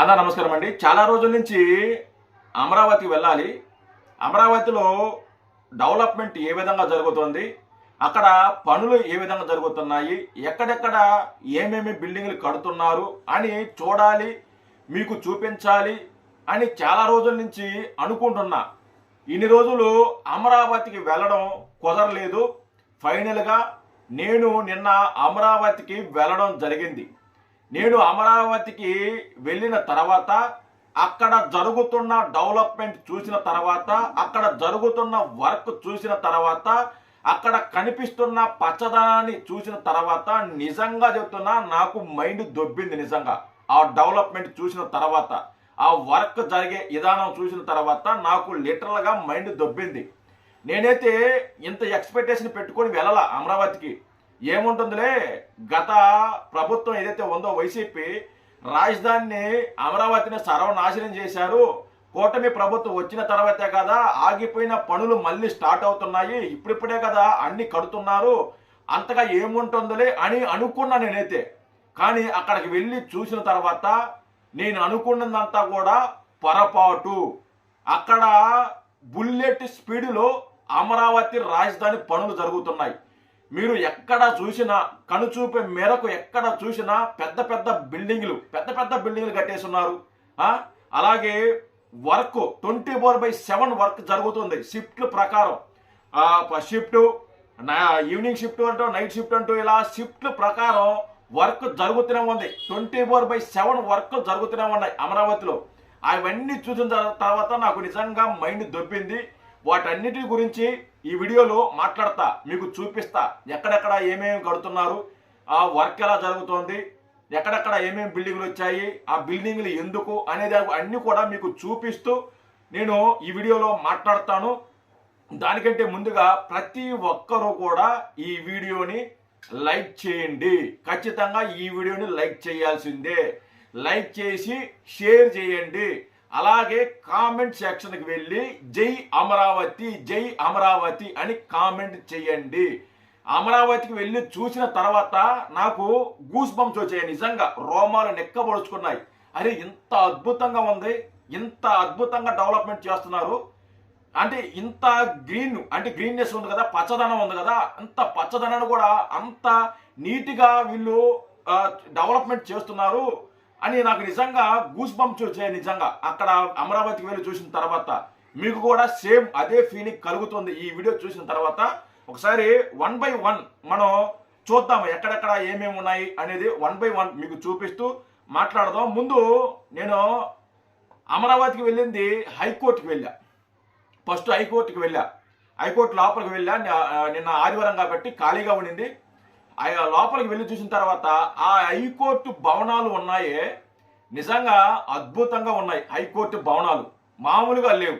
అన్న నమస్కారం అండి. చాలా రోజుల నుంచి అమరావతి వెళ్ళాలి. అమరావతిలో డెవలప్మెంట్ ఏ విధంగా జరుగుతుంది? అక్కడ పనులు ఏ విధంగా జరుగుతున్నాయి? ఎక్కడెక్కడ ఏమేమి బిల్డింగ్లు కడుతున్నారు అని చూడాలి మీకు చూపించాలి అని చాలా రోజుల నుంచి అనుకుంటున్నా. ఇన్ని రోజులు అమరావతికి వెళ్ళడం కుదరలేదు. ఫైనల్గా నేను నిన్న అమరావతికి వెళ్ళడం జరిగింది. నేను అమరావతికి వెళ్ళిన తర్వాత అక్కడ జరుగుతున్న డెవలప్మెంట్ చూసిన తర్వాత అక్కడ జరుగుతున్న వర్క్ చూసిన తర్వాత అక్కడ కనిపిస్తున్న పచ్చదనాన్ని చూసిన తర్వాత నిజంగా చెప్తున్నా నాకు మైండ్ దొబ్బింది నిజంగా. ఆ డెవలప్మెంట్ చూసిన తర్వాత ఆ వర్క్ జరిగే విధానం చూసిన తర్వాత నాకు లిటరల్గా మైండ్ దొబ్బింది. నేనైతే ఇంత ఎక్స్పెక్టేషన్ పెట్టుకొని వెళ్ళాల అమరావతికి? ఏముంటుందిలే? గత ప్రభుత్వం ఏదైతే ఉందో వైసీపీ రాజధానిని అమరావతిని సర్వనాశనం చేశారు. కూటమి ప్రభుత్వం వచ్చిన తర్వాతే కదా ఆగిపోయిన పనులు మళ్ళీ స్టార్ట్ అవుతున్నాయి. ఇప్పుడిప్పుడే కదా అన్ని కడుతున్నారు. అంతగా ఏముంటుందిలే అని అనుకున్నా నేనైతే. కానీ అక్కడికి వెళ్ళి చూసిన తర్వాత నేను అనుకున్నదంతా కూడా పొరపాటు. అక్కడ బుల్లెట్ స్పీడ్లో అమరావతి రాజధాని పనులు జరుగుతున్నాయి. మీరు ఎక్కడ చూసినా కనుచూపే మేరకు ఎక్కడ చూసినా పెద్ద పెద్ద బిల్డింగ్లు పెద్ద పెద్ద బిల్డింగ్లు కట్టేస్తున్నారు. అలాగే work twenty four by seven work జరుగుతుంది షిఫ్ట్ల ప్రకారం. షిఫ్ట్ ఈవినింగ్ షిఫ్ట్ అంటూ నైట్ షిఫ్ట్ అంటూ ఇలా షిఫ్ట్ల ప్రకారం వర్క్ జరుగుతూనే ఉంది. Twenty four by seven work జరుగుతూనే ఉన్నాయి అమరావతిలో. అవన్నీ చూసిన తర్వాత నాకు నిజంగా మైండ్ దొబ్బింది. వాటన్నిటి గురించి ఈ వీడియోలో మాట్లాడతా మీకు చూపిస్తా ఎక్కడెక్కడ ఏమేమి కడుతున్నారు ఆ వర్క్ ఎలా జరుగుతోంది ఎక్కడెక్కడ ఏమేమి బిల్డింగ్లు వచ్చాయి ఆ బిల్డింగ్లు ఎందుకు అనేది అన్ని కూడా మీకు చూపిస్తూ నేను ఈ వీడియోలో మాట్లాడతాను. దానికంటే ముందుగా ప్రతి ఒక్కరూ కూడా ఈ వీడియోని లైక్ చేయండి. ఖచ్చితంగా ఈ వీడియోని లైక్ చేయాల్సిందే. లైక్ చేసి షేర్ చేయండి. అలాగే కామెంట్ సెక్షన్కి వెళ్ళి జై అమరావతి జై అమరావతి అని కామెంట్ చేయండి. అమరావతికి వెళ్ళి చూసిన తర్వాత నాకు గూస్ బంప్స్ వచ్చాయి నిజంగా. రోమాలు నెక్కబడుచుకున్నాయి. అరే ఇంత అద్భుతంగా ఉంది. ఇంత అద్భుతంగా డెవలప్మెంట్ చేస్తున్నారు. అంటే ఇంత గ్రీన్ అంటే గ్రీన్నెస్ ఉంది కదా పచ్చదనం ఉంది కదా అంత పచ్చదనాన్ని కూడా అంత నీట్గా వీళ్ళు డెవలప్మెంట్ చేస్తున్నారు. అని నాకు నిజంగా గూస్ బంప్స్ వచ్చాయి నిజంగా. అక్కడ అమరావతికి వెళ్ళి చూసిన తర్వాత మీకు కూడా సేమ్ అదే ఫీలింగ్ కలుగుతుంది ఈ వీడియో చూసిన తర్వాత. ఒకసారి వన్ బై వన్ మనం చూద్దాం ఎక్కడెక్కడ ఏమేమి ఉన్నాయి అనేది వన్ బై వన్ మీకు చూపిస్తూ మాట్లాడదాం. ముందు నేను అమరావతికి వెళ్ళింది హైకోర్టుకి వెళ్ళా. ఫస్ట్ హైకోర్టుకి వెళ్ళా. హైకోర్టు లోపలికి వెళ్ళా. నిన్న ఆదివారం కాబట్టి ఖాళీగా ఉండింది. ఆ లోపలికి వెళ్ళి చూసిన తర్వాత ఆ హైకోర్టు భవనాలు ఉన్నాయే. నిజంగా అద్భుతంగా ఉన్నాయి హైకోర్టు భవనాలు. మామూలుగా లేవు.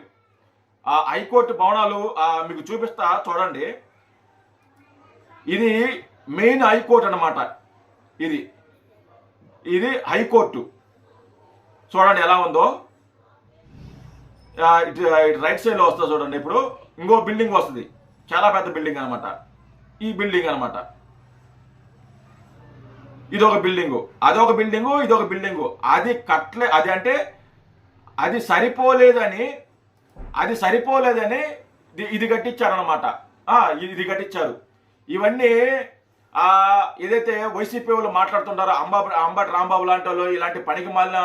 ఆ హైకోర్టు భవనాలు మీకు చూపిస్తా చూడండి. ఇది మెయిన్ హైకోర్టు అన్నమాట. ఇది. ఇది హైకోర్టు. చూడండి ఎలా ఉందో. ఇటు ఇటు రైట్ సైడ్లో వస్తుంది చూడండి ఇప్పుడు. ఇంకో బిల్డింగ్ వస్తుంది. చాలా పెద్ద బిల్డింగ్ అనమాట ఈ బిల్డింగ్ అనమాట ఇది ఒక బిల్డింగు. అదొక బిల్డింగు ఇది ఒక బిల్డింగు. అది కట్టలే అది అంటే అది సరిపోలేదని అది సరిపోలేదని ఇది- ఇది కట్టించారనమాట ఇది కట్టించారు. ఇవన్నీ ఏదైతే వైసీపీ వాళ్ళు మాట్లాడుతుంటారో అంబా అంబటి రాంబాబు లాంటి వాళ్ళు ఇలాంటి పనికి మాలిన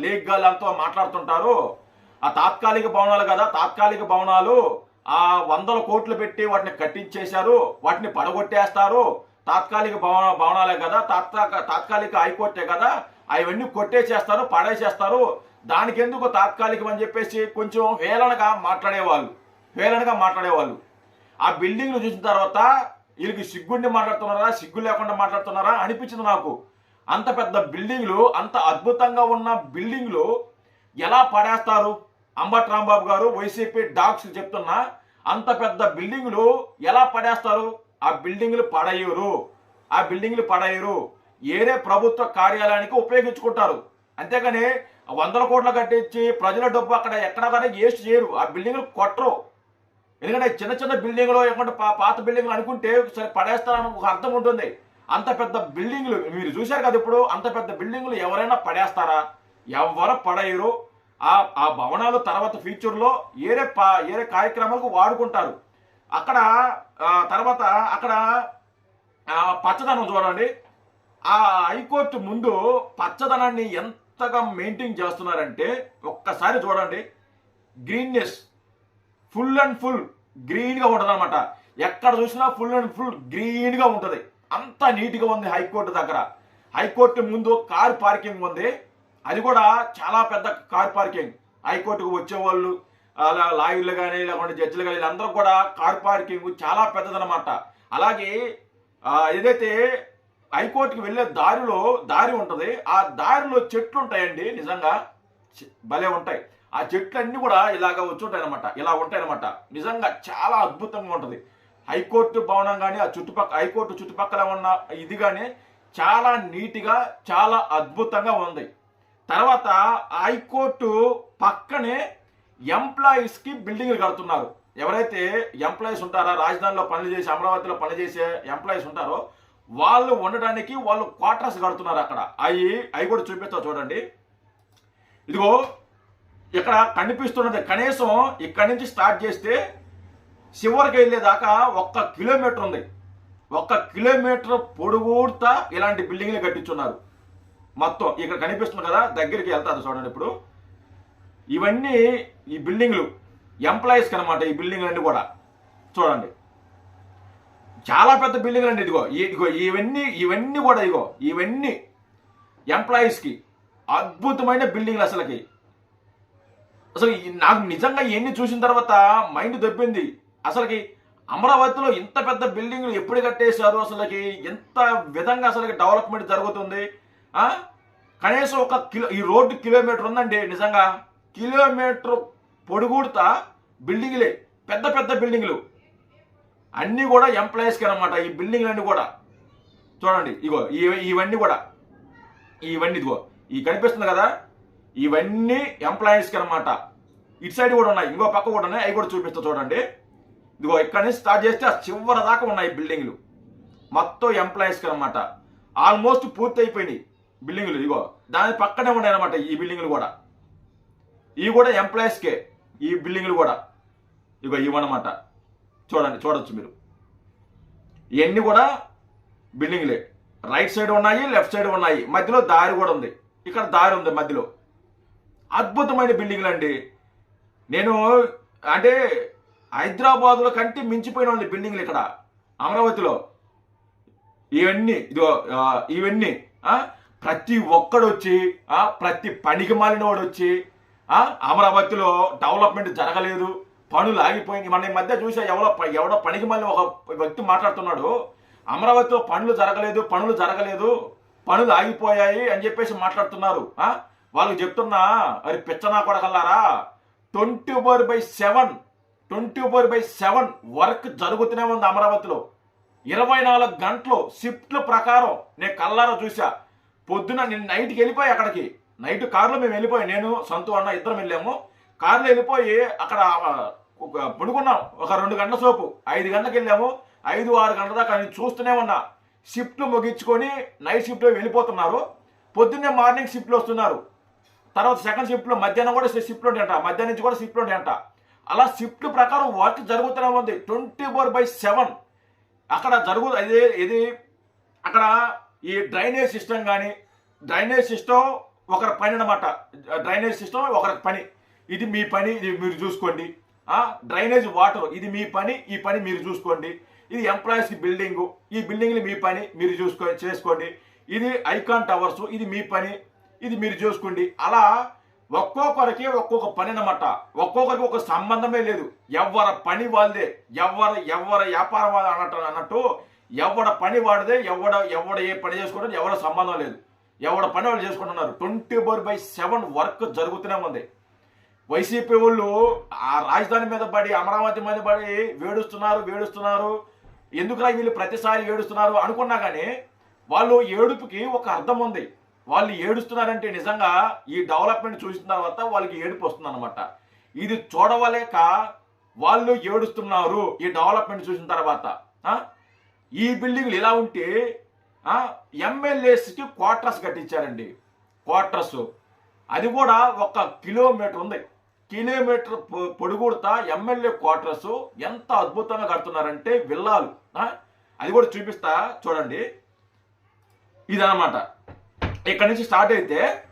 లేక్ గాళ్ళంతా మాట్లాడుతుంటారు ఆ తాత్కాలిక భవనాలు కదా తాత్కాలిక భవనాలు ఆ వందల కోట్లు పెట్టి వాటిని కట్టించేశారు వాటిని పడగొట్టేస్తారు తాత్కాలిక భవన భవనాలే కదా తాత్కాలిక తాత్కాలిక హైకోర్టే కదా అవన్నీ కొట్టేసేస్తారు పడేసేస్తారు. దానికెందుకు తాత్కాలికం అని చెప్పేసి కొంచెం వేలనగా మాట్లాడేవాళ్ళు వేలనగా మాట్లాడేవాళ్ళు. ఆ బిల్డింగ్లు చూసిన తర్వాత వీళ్ళకి సిగ్గుండి మాట్లాడుతున్నారా సిగ్గు లేకుండా మాట్లాడుతున్నారా అనిపించింది నాకు. అంత పెద్ద బిల్డింగ్లు అంత అద్భుతంగా ఉన్న బిల్డింగ్లు ఎలా పడేస్తారు? అంబట్ రాంబాబు గారు వైసీపీ డాక్స్ చెప్తున్నా అంత పెద్ద బిల్డింగ్లు ఎలా పడేస్తారు? ఆ బిల్డింగ్లు పడయ్యరు. ఆ బిల్డింగ్లు పడేయరు ఏరే ప్రభుత్వ కార్యాలయానికి ఉపయోగించుకుంటారు. అంతేగాని వందల కోట్లు కట్టించి ప్రజల డబ్బు అక్కడ ఎక్కడ కానీ వేస్ట్ చేయరు. ఆ బిల్డింగ్లు కొట్టరు. ఎందుకంటే చిన్న చిన్న బిల్డింగ్లో ఏమంటే పాత బిల్డింగ్లు అనుకుంటే సరే పడేస్తారని ఒక అర్థం ఉంటుంది. అంత పెద్ద బిల్డింగ్లు మీరు చూశారు కదా ఇప్పుడు అంత పెద్ద బిల్డింగ్లు ఎవరైనా పడేస్తారా? ఎవరు పడేయరు. ఆ ఆ భవనాలు తర్వాత ఫ్యూచర్లో ఏరే పా ఏరే కార్యక్రమాలకు వాడుకుంటారు. అక్కడ తర్వాత అక్కడ పచ్చదనం చూడండి. ఆ హైకోర్టు ముందు పచ్చదనాన్ని ఎంతగా మెయింటైన్ చేస్తున్నారంటే ఒక్కసారి చూడండి. గ్రీన్నెస్ ఫుల్ అండ్ ఫుల్ గ్రీన్గా ఉంటుంది అనమాట ఎక్కడ చూసినా ఫుల్ అండ్ ఫుల్ గ్రీన్గా ఉంటుంది. అంత నీట్గా ఉంది హైకోర్టు దగ్గర. హైకోర్టు ముందు కార్ పార్కింగ్ ఉంది. అది కూడా చాలా పెద్ద కార్ పార్కింగ్. హైకోర్టుకు వచ్చేవాళ్ళు అలా లాయర్లు కానీ లేకుంటే జడ్జిలు కానీ వీళ్ళందరూ కూడా కార్ పార్కింగ్ చాలా పెద్దదనమాట అలాగే ఏదైతే హైకోర్టుకి వెళ్ళే దారిలో దారి ఉంటుంది ఆ దారిలో చెట్లు ఉంటాయండి నిజంగా భలే ఉంటాయి. ఆ చెట్లు అన్ని కూడా ఇలాగ వచ్చి ఉంటాయి అనమాట ఇలా ఉంటాయి అనమాట నిజంగా చాలా అద్భుతంగా ఉంటుంది. హైకోర్టు భవనం కానీ ఆ చుట్టుపక్క హైకోర్టు చుట్టుపక్కల ఉన్న ఇది కానీ చాలా నీట్గా చాలా అద్భుతంగా ఉంది. తర్వాత హైకోర్టు పక్కనే ఎంప్లాయీస్కి బిల్డింగ్లు కడుతున్నారు. ఎవరైతే ఎంప్లాయీస్ ఉంటారో రాజధానిలో పనులు చేసి అమరావతిలో పనిచేసే ఎంప్లాయీస్ ఉంటారో వాళ్ళు ఉండడానికి వాళ్ళు క్వార్టర్స్ కడుతున్నారు అక్కడ. అవి అవి కూడా చూపిస్తా చూడండి. ఇదిగో ఇక్కడ కనిపిస్తున్నది కనీసం ఇక్కడి నుంచి స్టార్ట్ చేస్తే చివరికి వెళ్ళేదాకా ఒక్క కిలోమీటర్ ఉంది. ఒక్క కిలోమీటర్ పొడుగుతా ఇలాంటి బిల్డింగ్లు కట్టించున్నారు. మొత్తం ఇక్కడ కనిపిస్తుంది కదా దగ్గరికి వెళ్తారు చూడండి ఇప్పుడు. ఇవన్నీ ఈ బిల్డింగ్లు ఎంప్లాయీస్కి అనమాట ఈ బిల్డింగ్లన్నీ కూడా. చూడండి. చాలా పెద్ద బిల్డింగ్లు అండి ఇదిగో ఇదిగో ఇవన్నీ ఇవన్నీ కూడా ఇదిగో. ఇవన్నీ ఎంప్లాయీస్కి అద్భుతమైన బిల్డింగ్లు అసలుకి. అసలు నాకు నిజంగా ఇవన్నీ చూసిన తర్వాత మైండ్ దొబ్బింది. అసలుకి అమరావతిలో ఇంత పెద్ద బిల్డింగ్లు ఎప్పుడు కట్టేశారు అసలుకి? ఎంత విధంగా అసలుకి డెవలప్మెంట్ జరుగుతుంది? కనీసం ఒక కిలో ఈ రోడ్డు కిలోమీటర్ ఉందండి నిజంగా. కిలోమీటర్ పొడుగుడుతా బిల్డింగ్లే పెద్ద పెద్ద బిల్డింగ్లు. అన్నీ కూడా ఎంప్లాయీస్కి అనమాట ఈ బిల్డింగ్లు అన్నీ కూడా. చూడండి ఇగో ఇవన్నీ కూడా. ఇవన్నీ ఇదిగో ఈ కనిపిస్తుంది కదా? ఇవన్నీ ఎంప్లాయీస్కి అనమాట ఇటు సైడ్ కూడా ఉన్నాయి ఇంకో పక్క కూడా ఉన్నాయి. అవి కూడా చూపిస్తా చూడండి. ఇదిగో ఇక్కడ నుంచి స్టార్ట్ చేస్తే ఆ చివరి దాకా ఉన్నాయి బిల్డింగ్లు. మొత్తం ఎంప్లాయీస్కి అనమాట ఆల్మోస్ట్ పూర్తి అయిపోయినాయి బిల్డింగ్లు ఇదిగో. దాని పక్కనే ఉన్నాయి అనమాట ఈ బిల్డింగ్లు కూడా. ఇవి కూడా ఎంప్లాయీస్కే ఈ బిల్డింగ్లు కూడా. ఇగో ఇవన్నమాట చూడండి చూడొచ్చు మీరు. ఇవన్నీ కూడా బిల్డింగ్లే. రైట్ సైడ్ ఉన్నాయి లెఫ్ట్ సైడ్ ఉన్నాయి. మధ్యలో దారి కూడా ఉంది. ఇక్కడ దారి ఉంది మధ్యలో. అద్భుతమైన బిల్డింగ్లు అండి నేను అంటే హైదరాబాద్లో కంటే మించిపోయిన ఉంది బిల్డింగ్లు ఇక్కడ. అమరావతిలో. ఇవన్నీ ఇదిగో ఇవన్నీ ప్రతి ఒక్కడు వచ్చి ప్రతి పనికి మాలిన వాడు వచ్చి అమరావతిలో డెవలప్మెంట్ జరగలేదు. పనులు ఆగిపోయింది. మన ఈ మధ్య చూసా ఎవడో ఎవడో పనికి మళ్ళీ ఒక వ్యక్తి మాట్లాడుతున్నాడు. అమరావతిలో పనులు జరగలేదు పనులు జరగలేదు పనులు ఆగిపోయాయి అని చెప్పేసి మాట్లాడుతున్నారు. వాళ్ళు వాళ్ళకి చెప్తున్నా అరే పిచ్చనా కొడగల్లారా twenty four by seven twenty four by seven work జరుగుతూనే ఉంది అమరావతిలో. ఇరవై నాలుగు గంటలు షిఫ్ట్ల ప్రకారం నేను కల్లారా చూసా. పొద్దున నేను నైట్కి వెళ్ళిపోయి అక్కడికి. నైట్ కారులో మేము వెళ్ళిపోయి నేను సంతు అన్న ఇద్దరం వెళ్ళాము. కారులో వెళ్ళిపోయి అక్కడ ఒక పడుకున్నాం. ఒక రెండు గంటల సోపు. ఐదు గంటలకు వెళ్ళాము. ఐదు ఆరు గంటల దాకా నేను చూస్తూనే ఉన్నా. షిఫ్ట్లు ముగించుకొని నైట్ షిఫ్ట్లో వెళ్ళిపోతున్నారు. పొద్దున్నే మార్నింగ్ షిఫ్ట్లు వస్తున్నారు. తర్వాత సెకండ్ షిఫ్ట్లో మధ్యాహ్నం కూడా షిఫ్ట్లు ఉంటాయంట. మధ్యాహ్నం నుంచి కూడా షిఫ్ట్లు ఉంటాయంట. అలా షిఫ్ట్ ప్రకారం వర్క్ జరుగుతూనే ఉంది. Twenty four by seven. అక్కడ జరుగు ఇది ఇది అక్కడ ఈ డ్రైనేజ్ సిస్టమ్ కానీ డ్రైనేజ్ సిస్టమ్ ఒకరి పని అనమాట డ్రైనేజ్ సిస్టమ్ ఒకరి పని. ఇది మీ పని ఇది మీరు చూసుకోండి. డ్రైనేజ్ వాటర్ ఇది మీ పని ఈ పని మీరు చూసుకోండి. ఇది ఎంప్లాయీస్కి బిల్డింగ్ ఈ బిల్డింగ్లు మీ పని మీరు చూసుకో చేసుకోండి. ఇది ఐకాన్ టవర్స్ ఇది మీ పని ఇది మీరు చూసుకోండి. అలా ఒక్కొక్కరికి ఒక్కొక్క పని అనమాట ఒక్కొక్కరికి ఒక సంబంధమే లేదు. ఎవరి పని వాళ్ళదే ఎవరి ఎవరి వ్యాపారం వాళ్ళు అన్నట్టు అన్నట్టు ఎవడ పని వాడిదే ఎవడ ఎవడ ఏ పని చేసుకోవడం ఎవరి సంబంధం లేదు. ఎవడ పని వాళ్ళు చేసుకుంటున్నారు? Twenty four by seven work జరుగుతూనే ఉంది. వైసీపీ వాళ్ళు ఆ రాజధాని మీద పడి అమరావతి మీద పడి వేడుస్తున్నారు వేడుస్తున్నారు. ఎందుకురా వీళ్ళు ప్రతిసారి ఏడుస్తున్నారు అనుకున్నా కానీ వాళ్ళు ఏడుపుకి ఒక అర్థం ఉంది. వాళ్ళు ఏడుస్తున్నారంటే నిజంగా ఈ డెవలప్మెంట్ చూసిన తర్వాత వాళ్ళకి ఏడుపు వస్తుంది అనమాట ఇది చూడవలేక వాళ్ళు ఏడుస్తున్నారు ఈ డెవలప్మెంట్ చూసిన తర్వాత. ఈ బిల్డింగ్లు ఇలా ఉంటే ఎమ్మెల్యేస్కి క్వార్టర్స్ కట్టించారండి. క్వార్టర్స్ అది కూడా ఒక కిలోమీటర్ ఉంది. కిలోమీటర్ పొ- పొడుగుడతా ఎమ్మెల్యే క్వార్టర్స్ ఎంత అద్భుతంగా కడుతున్నారంటే విల్లాలు. అది కూడా చూపిస్తా చూడండి. ఇదనమాట ఇక్కడ నుంచి స్టార్ట్ అయితే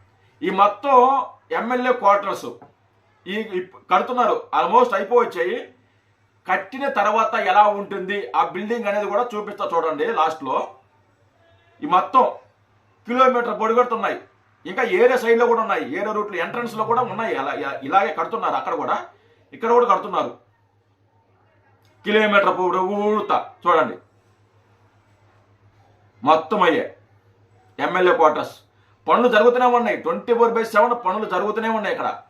ఈ మొత్తం ఎమ్మెల్యే క్వార్టర్స్ ఈ కడుతున్నారు. ఆల్మోస్ట్ అయిపోవచ్చాయి. కట్టిన తర్వాత ఎలా ఉంటుంది? ఆ బిల్డింగ్ అనేది కూడా చూపిస్తా చూడండి లాస్ట్లో ఈ మొత్తం కిలోమీటర్ పొడిగొడుతున్నాయి ఇంకా ఏరే సైడ్లో కూడా ఉన్నాయి. ఏరే రూట్లు ఎంట్రన్స్లో కూడా ఉన్నాయి. అలా ఇలా- ఇలాగే కడుతున్నారు. అక్కడ కూడా ఇక్కడ కూడా కడుతున్నారు. కిలోమీటర్ పొడుగుతా చూడండి. మొత్తం అయ్యే ఎమ్మెల్యే క్వార్టర్స్. పనులు జరుగుతూనే ఉన్నాయి. ట్వంటీ ఫోర్ బై సెవెన్ పనులు జరుగుతూనే ఉన్నాయి ఇక్కడ.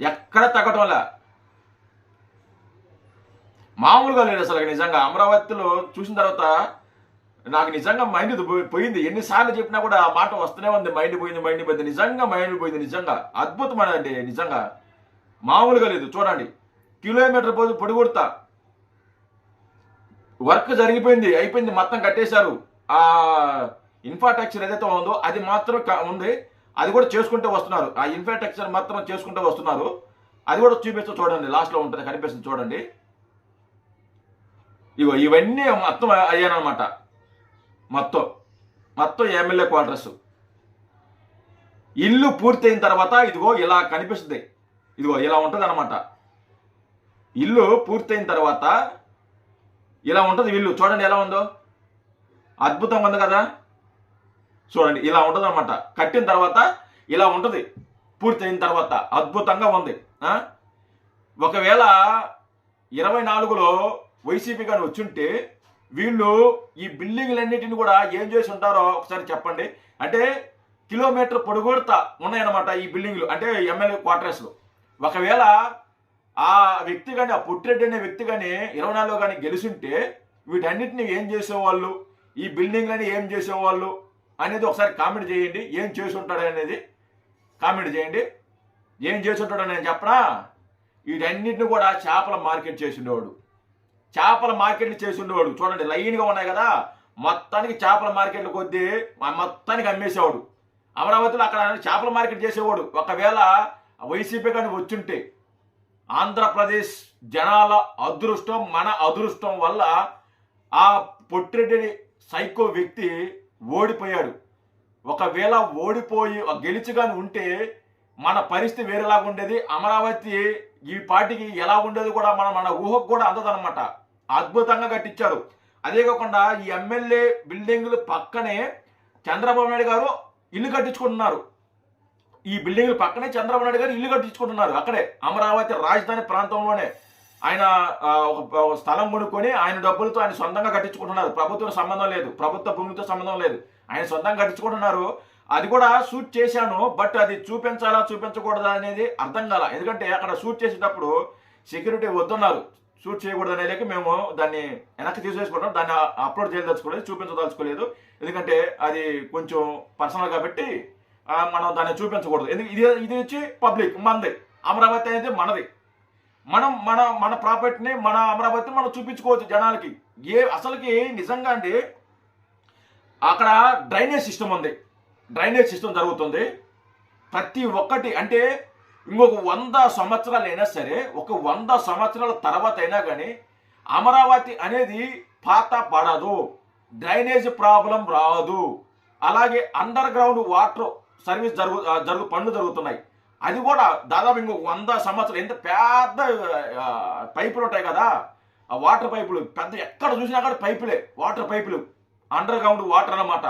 ఎక్కడ తగ్గటంలా. మామూలుగా లేదు అసలు. నిజంగా అమరావతిలో చూసిన తర్వాత నాకు నిజంగా మైండ్ పోయింది. ఎన్నిసార్లు చెప్పినా కూడా ఆ మాట వస్తూనే ఉంది. మైండ్ పోయింది మైండ్ పోయింది. నిజంగా మైండ్ పోయింది. నిజంగా. అద్భుతమైన అండి నిజంగా. మామూలుగా లేదు. చూడండి. కిలోమీటర్ పోదు పొడిగొడతా. వర్క్ జరిగిపోయింది. అయిపోయింది. మొత్తం కట్టేశారు. ఆ ఇన్ఫ్రాస్ట్రక్చర్ ఏదైతే ఉందో అది మాత్రం ఉంది. అది కూడా చేసుకుంటూ వస్తున్నారు. ఆ ఇన్ఫ్రాస్ట్రక్చర్ మాత్రం చేసుకుంటూ వస్తున్నారు. అది కూడా చూపిస్తూ చూడండి. లాస్ట్లో ఉంటుంది. కనిపిస్తుంది. చూడండి. ఇగో ఇవన్నీ మొత్తం అయ్యానమాట మొత్తం. మొత్తం ఎమ్మెల్యే క్వార్టర్స్. ఇల్లు పూర్తయిన తర్వాత ఇదిగో ఇలా కనిపిస్తుంది. ఇదిగో ఇలా ఉంటుంది అనమాట ఇల్లు పూర్తయిన తర్వాత ఇలా ఉంటుంది ఇల్లు. చూడండి ఎలా ఉందో. అద్భుతంగా ఉంది కదా. చూడండి ఇలా ఉంటుంది అనమాట కట్టిన తర్వాత ఇలా ఉంటుంది. పూర్తయిన తర్వాత అద్భుతంగా ఉంది. ఒకవేళ ఇరవై నాలుగులో వైసీపీ కానీ వచ్చుంటే వీళ్ళు ఈ బిల్డింగ్లన్నిటిని కూడా ఏం చేసి ఉంటారో ఒకసారి చెప్పండి. అంటే కిలోమీటర్ పొడుగుడత ఉన్నాయన్నమాట ఈ బిల్డింగ్లు అంటే ఎమ్మెల్యే క్వార్టర్స్లు ఒకవేళ ఆ వ్యక్తి కానీ ఆ పుట్టిరెడ్డి అనే వ్యక్తి కానీ ఇరవై నాలుగులో కానీ గెలుచుంటే వీటన్నిటిని ఏం చేసేవాళ్ళు? ఈ బిల్డింగ్లని ఏం చేసేవాళ్ళు? అనేది ఒకసారి కామెంట్ చేయండి. ఏం చేసి ఉంటాడు అనేది కామెంట్ చేయండి. ఏం చేసి ఉంటాడో నేను చెప్పనా? వీటన్నిటిని కూడా చేపల మార్కెట్ చేసి ఉండేవాడు చేపల మార్కెట్లు చేసి ఉండేవాడు చూడండి లైన్గా ఉన్నాయి కదా. మొత్తానికి చేపల మార్కెట్లు కొద్దీ మొత్తానికి అమ్మేసేవాడు. అమరావతిలో అక్కడ చేపల మార్కెట్ చేసేవాడు. ఒకవేళ వైసీపీ కానీ వచ్చుంటే ఆంధ్రప్రదేశ్ జనాల అదృష్టం మన అదృష్టం వల్ల ఆ పొట్టిరెడ్డి సైకో వ్యక్తి ఓడిపోయాడు. ఒకవేళ ఓడిపోయి గెలిచి కానీ ఉంటే మన పరిస్థితి వేరేలాగా ఉండేది. అమరావతి ఈ పార్టీకి ఎలా ఉండేది కూడా మన మన ఊహకు కూడా అందదనమాట అద్భుతంగా కట్టించారు. అదే కాకుండా ఈ ఎమ్మెల్యే బిల్డింగులు పక్కనే చంద్రబాబు నాయుడు గారు ఇల్లు కట్టించుకుంటున్నారు. ఈ బిల్డింగ్ల పక్కనే చంద్రబాబు నాయుడు గారు ఇల్లు కట్టించుకుంటున్నారు. అక్కడే అమరావతి రాజధాని ప్రాంతంలోనే. ఆయన ఒక ఒక స్థలం కొనుక్కొని ఆయన డబ్బులతో ఆయన సొంతంగా కట్టించుకుంటున్నారు. ప్రభుత్వం సంబంధం లేదు. ప్రభుత్వ భూమితో సంబంధం లేదు. ఆయన సొంతంగా కట్టించుకుంటున్నారు. అది కూడా షూట్ చేశాను బట్ అది చూపించాలా చూపించకూడదా అనేది అర్థం కాల. ఎందుకంటే అక్కడ షూట్ చేసేటప్పుడు సెక్యూరిటీ వద్దన్నారు. షూట్ చేయకూడదు అనేది మేము దాన్ని వెనక్కి తీసేసుకుంటాం దాన్ని అప్లోడ్ చేయదలుచుకోలేదు చూపించదలుచుకోలేదు. ఎందుకంటే అది కొంచెం పర్సనల్ కాబట్టి మనం దాన్ని చూపించకూడదు. ఎందుకు? ఇది ఇది వచ్చి పబ్లిక్ మనది అమరావతి అనేది మనది. మనం మన మన ప్రాపర్టీని మన అమరావతిని మనం చూపించుకోవచ్చు జనాలకి. ఏ అసలుకి నిజంగా అండి అక్కడ డ్రైనేజ్ సిస్టమ్ ఉంది. డ్రైనేజ్ సిస్టమ్ జరుగుతుంది. ప్రతి ఒక్కటి అంటే ఇంకొక వంద సంవత్సరాలు అయినా సరే ఒక వంద సంవత్సరాల తర్వాత అయినా కానీ అమరావతి అనేది పాత పడదు. డ్రైనేజ్ ప్రాబ్లం రాదు. అలాగే అండర్ గ్రౌండ్ వాటర్ సర్వీస్ జరుగు జరుగు పనులు జరుగుతున్నాయి. అది కూడా దాదాపు ఇంకొక వంద సంవత్సరాలు ఎంత పెద్ద పైపులు ఉంటాయి కదా ఆ వాటర్ పైపులు పెద్ద ఎక్కడ చూసినా అక్కడ పైపులే వాటర్ పైపులు అండర్ గ్రౌండ్ వాటర్ అన్నమాట.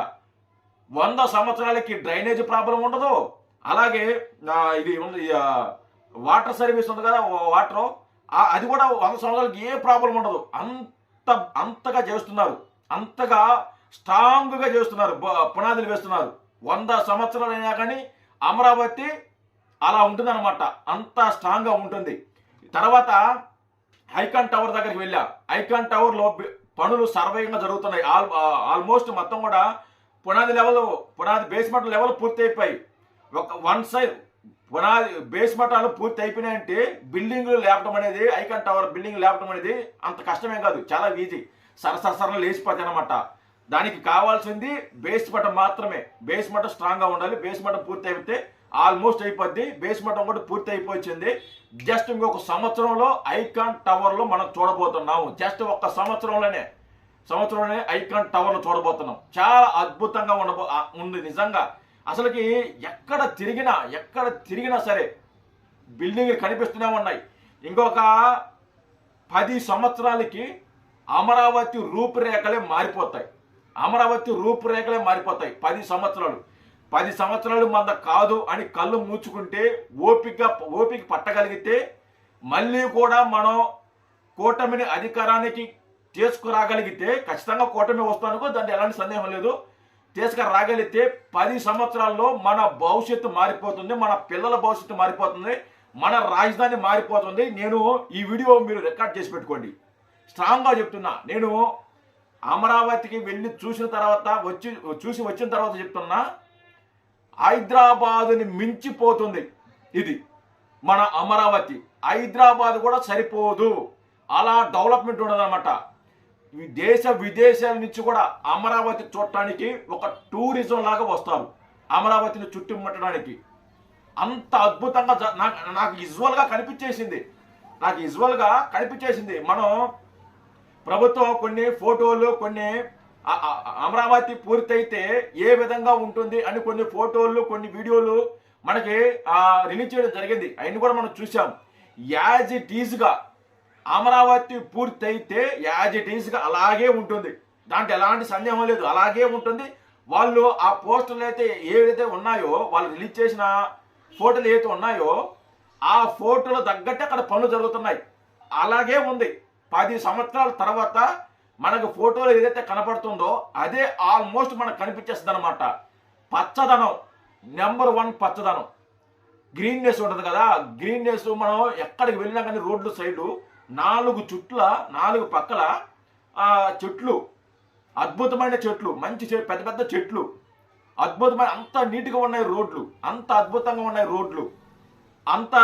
వంద సంవత్సరాలకి డ్రైనేజ్ ప్రాబ్లం ఉండదు. అలాగే ఇది ఉంది వాటర్ సర్వీస్ ఉంది కదా వాటర్. అది కూడా వంద సంవత్సరాలకి ఏ ప్రాబ్లం ఉండదు. అంత అంతగా చేస్తున్నారు. అంతగా స్ట్రాంగ్గా చేస్తున్నారు. పునాదులు వేస్తున్నారు. వంద సంవత్సరాలు అయినా కానీ అమరావతి అలా ఉంటుందన్నమాట. అంత స్ట్రాంగ్గా ఉంటుంది. తర్వాత ఐకాన్ టవర్ దగ్గరికి వెళ్ళా. ఐకాన్ టవర్లో పనులు సర్వేగంగా జరుగుతున్నాయి. ఆల్ ఆల్మోస్ట్ మొత్తం కూడా పునాది లెవెల్ పునాది బేస్మెంట్ లెవెల్ పూర్తి అయిపోయి ఒక వన్ సైడ్ పునాది బేస్మెంటాలు పూర్తి అయిపోయినాయంటే బిల్డింగ్లు లేపడం అనేది ఐకాన్ టవర్ బిల్డింగ్ లేపడం అనేది అంత కష్టమేం కాదు. చాలా ఈజీ సరసరసరలు లేచిపోతాయి అనమాట దానికి కావాల్సింది బేస్మెంట్ మాత్రమే. బేస్మెంట్ స్ట్రాంగ్గా ఉండాలి. బేస్మెంట్ పూర్తి అయిపోతే ఆల్మోస్ట్ అయిపోద్ది. బేస్మెంట్ ఒకటి పూర్తి అయిపోయింది జస్ట్ ఇంకొక సంవత్సరంలో ఐకాన్ టవర్లో మనం చూడబోతున్నాము. జస్ట్ ఒక్క సంవత్సరంలోనే సంవత్సరంలోనే ఐకాన్ టవర్లు చూడబోతున్నాం. చాలా అద్భుతంగా ఉండబో ఉంది నిజంగా. అసలుకి ఎక్కడ తిరిగినా ఎక్కడ తిరిగినా సరే బిల్డింగ్లు కనిపిస్తూనే ఉన్నాయి. ఇంకొక పది సంవత్సరాలకి అమరావతి రూపురేఖలే మారిపోతాయి. అమరావతి రూపురేఖలే మారిపోతాయి పది సంవత్సరాలు. పది సంవత్సరాలు మంద కాదు అని కళ్ళు మూచుకుంటే ఓపిక ఓపిక పట్టగలిగితే మళ్ళీ కూడా మనం కూటమిని అధికారానికి తీసుకురాగలిగితే ఖచ్చితంగా కూటమి వస్తానుకో దాంట్లో ఎలాంటి సందేహం లేదు. తీసుకురాగలిగితే పది సంవత్సరాల్లో మన భవిష్యత్తు మారిపోతుంది మన పిల్లల భవిష్యత్తు మారిపోతుంది మన రాజధాని మారిపోతుంది. నేను ఈ వీడియో మీరు రికార్డ్ చేసి పెట్టుకోండి. స్ట్రాంగ్గా చెప్తున్నా. నేను అమరావతికి వెళ్ళి చూసిన తర్వాత వచ్చి చూసి వచ్చిన తర్వాత చెప్తున్నా హైదరాబాదుని మించిపోతుంది ఇది మన అమరావతి. హైదరాబాద్ కూడా సరిపోదు. అలా డెవలప్మెంట్ ఉండదన్నమాట. దేశ విదేశాల నుంచి కూడా అమరావతి చూడటానికి ఒక టూరిజం లాగా వస్తారు. అమరావతిని చుట్టుముట్టడానికి. అంత అద్భుతంగా జ- నాకు నాకు విజువల్గా కనిపించేసింది. నాకు విజువల్గా కనిపించేసింది. మనం ప్రభుత్వం కొన్ని ఫోటోలు కొన్ని అమరావతి పూర్తయితే ఏ విధంగా ఉంటుంది అని కొన్ని ఫోటోలు కొన్ని వీడియోలు మనకి రిలీజ్ చేయడం జరిగింది. అవన్నీ కూడా మనం చూసాం యాజ్ ఇట్ ఈజ్గా అమరావతి పూర్తయితే యాజ్ ఇట్ ఈజ్గా అలాగే ఉంటుంది. దాంట్లో ఎలాంటి సందేహం లేదు. అలాగే ఉంటుంది. వాళ్ళు ఆ పోస్టర్లు అయితే ఏవైతే ఉన్నాయో వాళ్ళు రిలీజ్ చేసిన ఫోటోలు ఏవైతే ఉన్నాయో ఆ ఫోటోలు తగ్గట్టే అక్కడ పనులు జరుగుతున్నాయి. అలాగే ఉంది. పది సంవత్సరాల తర్వాత మనకు ఫోటోలు ఏదైతే కనపడుతుందో అదే ఆల్మోస్ట్ మనకు కనిపించేస్తుంది అనమాట పచ్చదనం. నెంబర్ వన్ పచ్చదనం. గ్రీన్నెస్ ఉంటుంది కదా. గ్రీన్నెస్ మనం ఎక్కడికి వెళ్ళినా కానీ రోడ్లు సైడు నాలుగు చుట్ల నాలుగు పక్కల చెట్లు అద్భుతమైన చెట్లు మంచి చె- పెద్ద పెద్ద చెట్లు. అద్భుతమైన అంత నీట్గా ఉన్నాయి రోడ్లు అంత అద్భుతంగా ఉన్నాయి రోడ్లు. అంత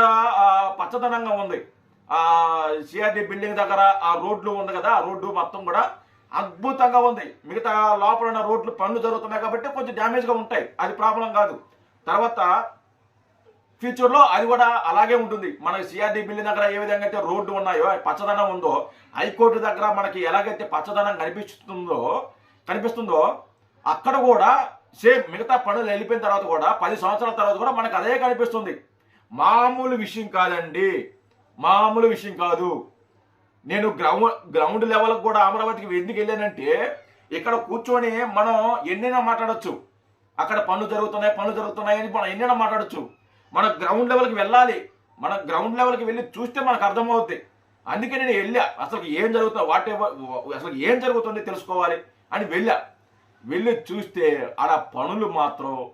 పచ్చదనంగా ఉంది. ఆ సిఆర్డి బిల్డింగ్ దగ్గర ఆ రోడ్లు ఉంది కదా ఆ రోడ్డు మొత్తం కూడా అద్భుతంగా ఉంది. మిగతా లోపల ఉన్న రోడ్లు పనులు జరుగుతున్నాయి కాబట్టి కొంచెం డ్యామేజ్గా ఉంటాయి. అది ప్రాబ్లం కాదు. తర్వాత ఫ్యూచర్లో అది కూడా అలాగే ఉంటుంది. మన సిఆర్డి బిల్లు దగ్గర ఏ విధంగా అయితే రోడ్డు ఉన్నాయో పచ్చదనం ఉందో హైకోర్టు దగ్గర మనకి ఎలాగైతే పచ్చదనం కనిపిస్తుందో కనిపిస్తుందో అక్కడ కూడా సేమ్ మిగతా పనులు వెళ్ళిపోయిన తర్వాత కూడా పది సంవత్సరాల తర్వాత కూడా మనకు అదే కనిపిస్తుంది. మామూలు విషయం కాదండి. మామూలు విషయం కాదు. నేను గ్రౌండ్ గ్రౌండ్ లెవెల్కి కూడా అమరావతికి ఎందుకు వెళ్ళానంటే ఇక్కడ కూర్చొని మనం ఎన్నైనా మాట్లాడచ్చు. అక్కడ పనులు జరుగుతున్నాయి పనులు జరుగుతున్నాయి అని మనం ఎన్నైనా మాట్లాడొచ్చు. మన గ్రౌండ్ లెవెల్కి వెళ్ళాలి. మన గ్రౌండ్ లెవెల్కి వెళ్ళి చూస్తే మనకు అర్థమవుద్ది. అందుకే నేను వెళ్ళా. అసలు ఏం జరుగుతుంది వాట్ అసలు ఏం జరుగుతుంది తెలుసుకోవాలి అని వెళ్ళా. వెళ్ళి చూస్తే ఆడ పనులు మాత్రం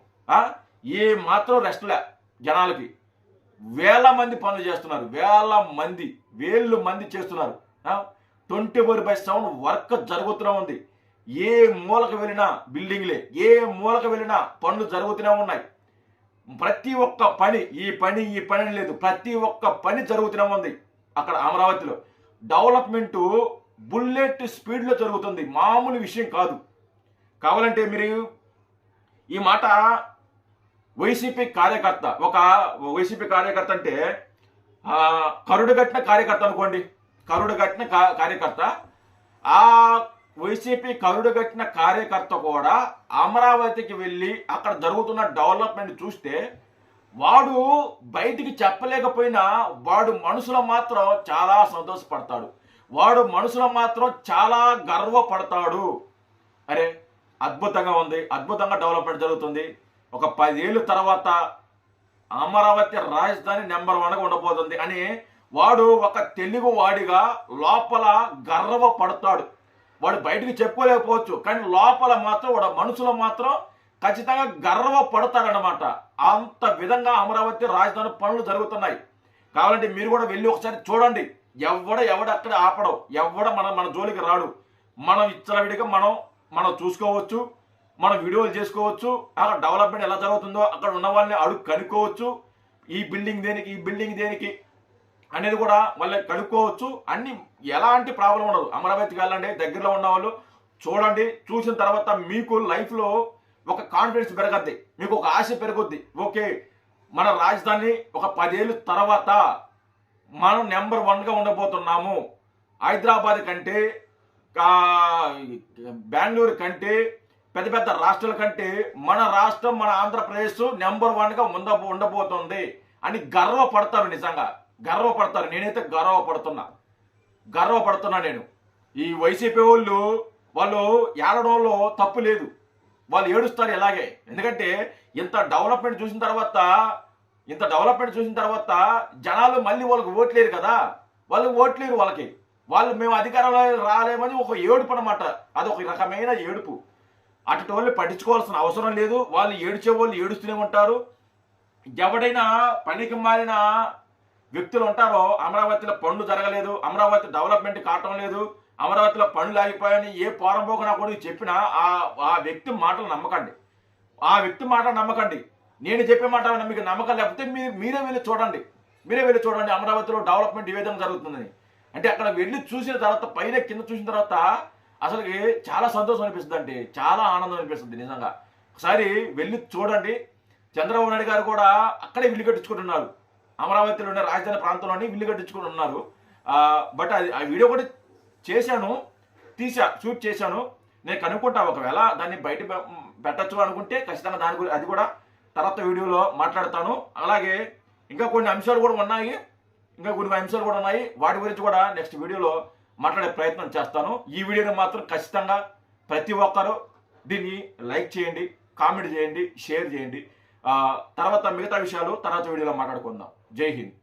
ఏ మాత్రం రెస్ట్లే జనాలకి. వేల మంది పనులు చేస్తున్నారు. వేల మంది వేళ్ళు మంది చేస్తున్నారు. Twenty four by seven work జరుగుతూనే ఉంది. ఏ మూలకు వెళ్ళినా బిల్డింగ్లే ఏ మూలకు వెళ్ళినా పనులు జరుగుతూనే ఉన్నాయి. ప్రతి ఒక్క పని ఈ పని ఈ పని లేదు. ప్రతి ఒక్క పని జరుగుతూనే ఉంది అక్కడ అమరావతిలో. డెవలప్మెంట్ బుల్లెట్ స్పీడ్లో జరుగుతుంది. మామూలు విషయం కాదు. కావాలంటే మీరు ఈ మాట వైసీపీ కార్యకర్త ఒక వైసీపీ కార్యకర్త అంటే కరుడుగట్టిన కరుడు కట్టిన కార్యకర్త అనుకోండి. కరుడు కట్టిన కా- కార్యకర్త ఆ వైసీపీ కరుడు కట్టిన కార్యకర్త కూడా అమరావతికి వెళ్ళి అక్కడ జరుగుతున్న డెవలప్మెంట్ చూస్తే వాడు బయటికి చెప్పలేకపోయినా వాడు మనసులో మాత్రం చాలా సంతోషపడతాడు. వాడు మనసులో మాత్రం చాలా గర్వపడతాడు. అరే అద్భుతంగా ఉంది. అద్భుతంగా డెవలప్మెంట్ జరుగుతుంది. ఒక పదేళ్ళ తర్వాత అమరావతి రాజధాని నెంబర్ వన్గా ఉండబోతుంది అని వాడు ఒక తెలుగు వాడిగా లోపల గర్వపడతాడు. వాడు బయటకు చెప్పుకోలేకపోవచ్చు. కానీ లోపల మాత్రం వాడు మనసులో మాత్రం ఖచ్చితంగా గర్వపడతాడనమాట అంత విధంగా అమరావతి రాజధాని పనులు జరుగుతున్నాయి. కావాలంటే మీరు కూడా వెళ్ళి ఒకసారి చూడండి. ఎవడ ఎవడ అక్కడ ఆపడం. ఎవడ మన మన జోలికి రాడు. మనం ఇచ్చలవిడిగా మనం మనం చూసుకోవచ్చు. మనం వీడియోలు చేసుకోవచ్చు. అక్కడ డెవలప్మెంట్ ఎలా జరుగుతుందో అక్కడ ఉన్న వాళ్ళని అడుగు కనుక్కోవచ్చు. ఈ బిల్డింగ్ దేనికి ఈ బిల్డింగ్ దేనికి అనేది కూడా మళ్ళీ కనుక్కోవచ్చు. అన్ని ఎలాంటి ప్రాబ్లం ఉండదు. అమరావతికి వెళ్ళండి దగ్గరలో ఉన్న వాళ్ళు చూడండి. చూసిన తర్వాత మీకు లైఫ్లో ఒక కాన్ఫిడెన్స్ పెరగద్ది. మీకు ఒక ఆశ పెరుగుద్ది. ఓకే మన రాజధాని ఒక పదేళ్ళు తర్వాత మనం నెంబర్ వన్గా ఉండబోతున్నాము. హైదరాబాద్ కంటే బెంగళూరు కంటే పెద్ద పెద్ద రాష్ట్రాల కంటే మన రాష్ట్రం మన ఆంధ్రప్రదేశ్ నెంబర్ వన్గా ఉండ ఉండబోతుంది అని గర్వపడతారు నిజంగా. గర్వపడతారు. నేనైతే గర్వపడుతున్నా. గర్వపడుతున్నా నేను. ఈ వైసీపీ వాళ్ళు వాళ్ళు ఏడడంలో తప్పు లేదు. వాళ్ళు ఏడుస్తారు ఇలాగే. ఎందుకంటే ఇంత డెవలప్మెంట్ చూసిన తర్వాత ఇంత డెవలప్మెంట్ చూసిన తర్వాత జనాలు మళ్ళీ వాళ్ళకి ఓట్లేరు కదా. వాళ్ళు ఓట్లేరు వాళ్ళకి. వాళ్ళు మేము అధికారంలో రాలేమని ఒక ఏడుపు అనమాట అది ఒక రకమైన ఏడుపు. అటు వాళ్ళు పట్టించుకోవాల్సిన అవసరం లేదు. వాళ్ళు ఏడ్చే వాళ్ళు ఏడుస్తూనే ఉంటారు. ఎవడైనా పనికి మారిన వ్యక్తులు ఉంటారో అమరావతిలో పనులు జరగలేదు అమరావతి డెవలప్మెంట్ కావటం లేదు అమరావతిలో పనులు ఆగిపోయాయని ఏ పోరంపోకనా కూడా చెప్పినా ఆ ఆ వ్యక్తి మాటలు నమ్మకండి. ఆ వ్యక్తి మాటలు నమ్మకండి. నేను చెప్పే మాట మీకు నమ్మకం లేకపోతే మీరు మీరే వెళ్ళి చూడండి. మీరే వెళ్ళి చూడండి అమరావతిలో డెవలప్మెంట్ ఏ విధంగా జరుగుతుందని. అంటే అక్కడ వెళ్ళి చూసిన తర్వాత పైన కింద చూసిన తర్వాత అసలుకి చాలా సంతోషం అనిపిస్తుంది అండి చాలా ఆనందం అనిపిస్తుంది నిజంగా. ఒకసారి వెళ్ళి చూడండి. చంద్రబాబు నాయుడు గారు కూడా అక్కడే ఇల్లు కట్టించుకుంటున్నారు. అమరావతిలో ఉన్న రాజధాని ప్రాంతంలోని ఇల్లు కట్టించుకుంటున్నారు బట్ అది ఆ వీడియో కూడా చేశాను. తీసా షూట్ చేశాను. నేను కనుక్కుంటా ఒకవేళ దాన్ని బయట పెట్టచ్చు అనుకుంటే ఖచ్చితంగా దాని గురించి అది కూడా తర్వాత వీడియోలో మాట్లాడతాను. అలాగే ఇంకా కొన్ని అంశాలు కూడా ఉన్నాయి. ఇంకా కొన్ని అంశాలు కూడా ఉన్నాయి. వాటి గురించి కూడా నెక్స్ట్ వీడియోలో మాట్లాడే ప్రయత్నం చేస్తాను. ఈ వీడియోని మాత్రం ఖచ్చితంగా ప్రతి ఒక్కరూ దీన్ని లైక్ చేయండి కామెంట్ చేయండి షేర్ చేయండి. తర్వాత మిగతా విషయాలు తర్వాత వీడియోలో మాట్లాడుకుందాం. జై హింద్